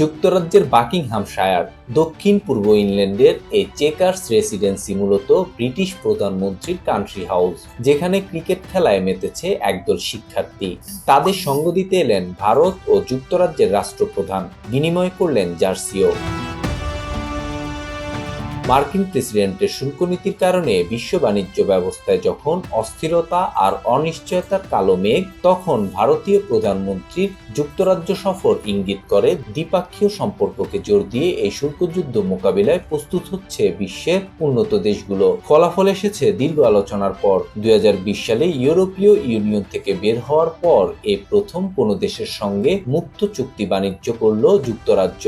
যুক্তরাজ্যের বাকিংহামশায়ার, দক্ষিণ পূর্ব ইংল্যান্ডের এই চেকার্স রেসিডেন্সি মূলত ব্রিটিশ প্রধানমন্ত্রীর কান্ট্রি হাউস, যেখানে ক্রিকেট খেলায় মেতেছে একদল শিক্ষার্থী। তাদের সঙ্গ দিতে এলেন ভারত ও যুক্তরাজ্যের রাষ্ট্রপ্রধান, বিনিময় করলেন জার্সিও। মার্কিন প্রেসিডেন্টের শুল্ক নীতির কারণে বিশ্ব বাণিজ্য ব্যবস্থায় যখন অস্থিরতা আর অনিশ্চয়তার কালো মেঘ, তখন ভারতীয় প্রধানমন্ত্রীর যুক্তরাজ্য সফর ইঙ্গিত করে দ্বিপাক্ষীয় সম্পর্ককে জোর দিয়ে এই শুল্কযুদ্ধ মোকাবিলায় প্রস্তুত হচ্ছে বিশ্বের উন্নত দেশগুলো। ফলাফল এসেছে দীর্ঘ আলোচনার পর। দুই হাজার বিশ সালে ইউরোপীয় ইউনিয়ন থেকে বের হওয়ার পর এই প্রথম কোনো দেশের সঙ্গে মুক্ত চুক্তি বাণিজ্য করল যুক্তরাজ্য।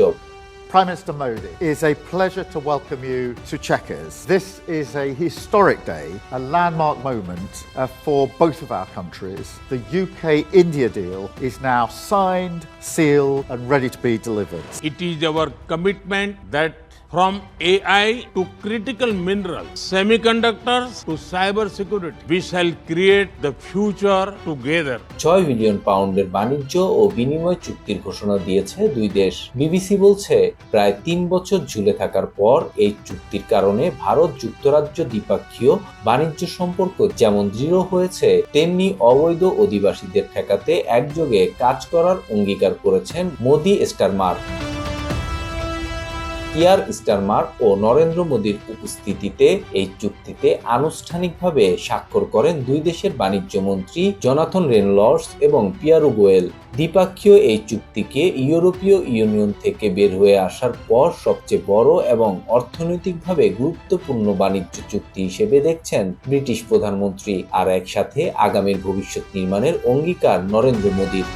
Prime Minister Modi, it is a pleasure to welcome you to Chequers. This is a historic day, a landmark moment uh, for both of our countries. The UK India deal is now signed, sealed, and ready to be delivered. It is our commitment that from AI to critical minerals, semiconductors to cyber security, we shall create the future together. ছয় billion পাউন্ডের বাণিজ্য ও বিনিময় চুক্তির ঘোষণা দিয়েছে দুই দেশ। BBC বলছে প্রায় তিন বছর ঝুলে থাকার পর এই চুক্তির কারণে ভারত যুক্তরাজ্য দ্বিপাক্ষীয় বাণিজ্য সম্পর্ক যেমন দৃঢ় হয়েছে তেমনি অবৈধ অধিবাসীদের ঠেকাতে একযোগে কাজ করার অঙ্গীকার করেছেন মোদি স্টারমার্ক। কিয়ার স্টারমার ও নরেন্দ্র মোদীর উপস্থিতিতে এই চুক্তিতে আনুষ্ঠানিকভাবে স্বাক্ষর করেন দুই দেশের বাণিজ্য মন্ত্রী জনাথন রেনলর্স এবং পিয়ারু গোয়েল। দ্বিপাক্ষীয় এই চুক্তিকে ইউরোপীয় ইউনিয়ন থেকে বের হয়ে আসার পর সবচেয়ে বড় এবং অর্থনৈতিকভাবে গুরুত্বপূর্ণ বাণিজ্য চুক্তি হিসেবে দেখছেন ব্রিটিশ প্রধানমন্ত্রী। আর একসাথে আগামীর ভবিষ্যৎ নির্মাণের অঙ্গীকার নরেন্দ্র মোদীর।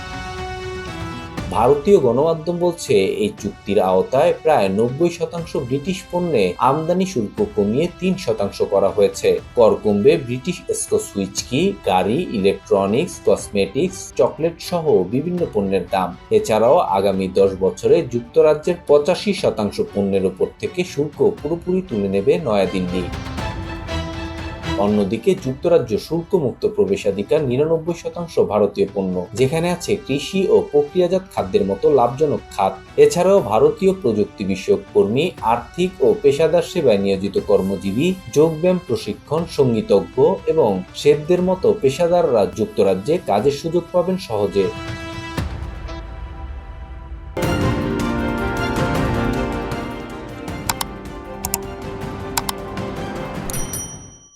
ভারতীয় গণমাধ্যম বলছে, এই চুক্তির আওতায় প্রায় নব্বই শতাংশ ব্রিটিশ পণ্যে আমদানি শুল্ক কমিয়ে তিন শতাংশ করা হয়েছে। কর কমবে ব্রিটিশ স্কচ হুইচকি গাড়ি, ইলেকট্রনিক্স, কসমেটিক্স, চকলেট সহ বিভিন্ন পণ্যের দাম। এছাড়াও আগামী দশ বছরে যুক্তরাজ্যের পঁচাশি শতাংশ পণ্যের উপর থেকে শুল্ক পুরোপুরি তুলে নেবে নয়াদিল্লি। অন্যদিকে যুক্তরাজ্য শুল্কমুক্ত প্রবেশাধিকার নিরানব্বই শতাংশ ভারতীয় পণ্য, যেখানে আছে কৃষি ও প্রক্রিয়াজাত খাদ্যের মতো লাভজনক খাত। এছাড়াও ভারতীয় প্রযুক্তি বিষয়ক কর্মী, আর্থিক ও পেশাদার সেবায় নিয়োজিত কর্মজীবী, যোগব্যায়াম প্রশিক্ষণ, সঙ্গীতজ্ঞ এবং শেফদের মতো পেশাদাররা যুক্তরাজ্যে কাজের সুযোগ পাবেন সহজে।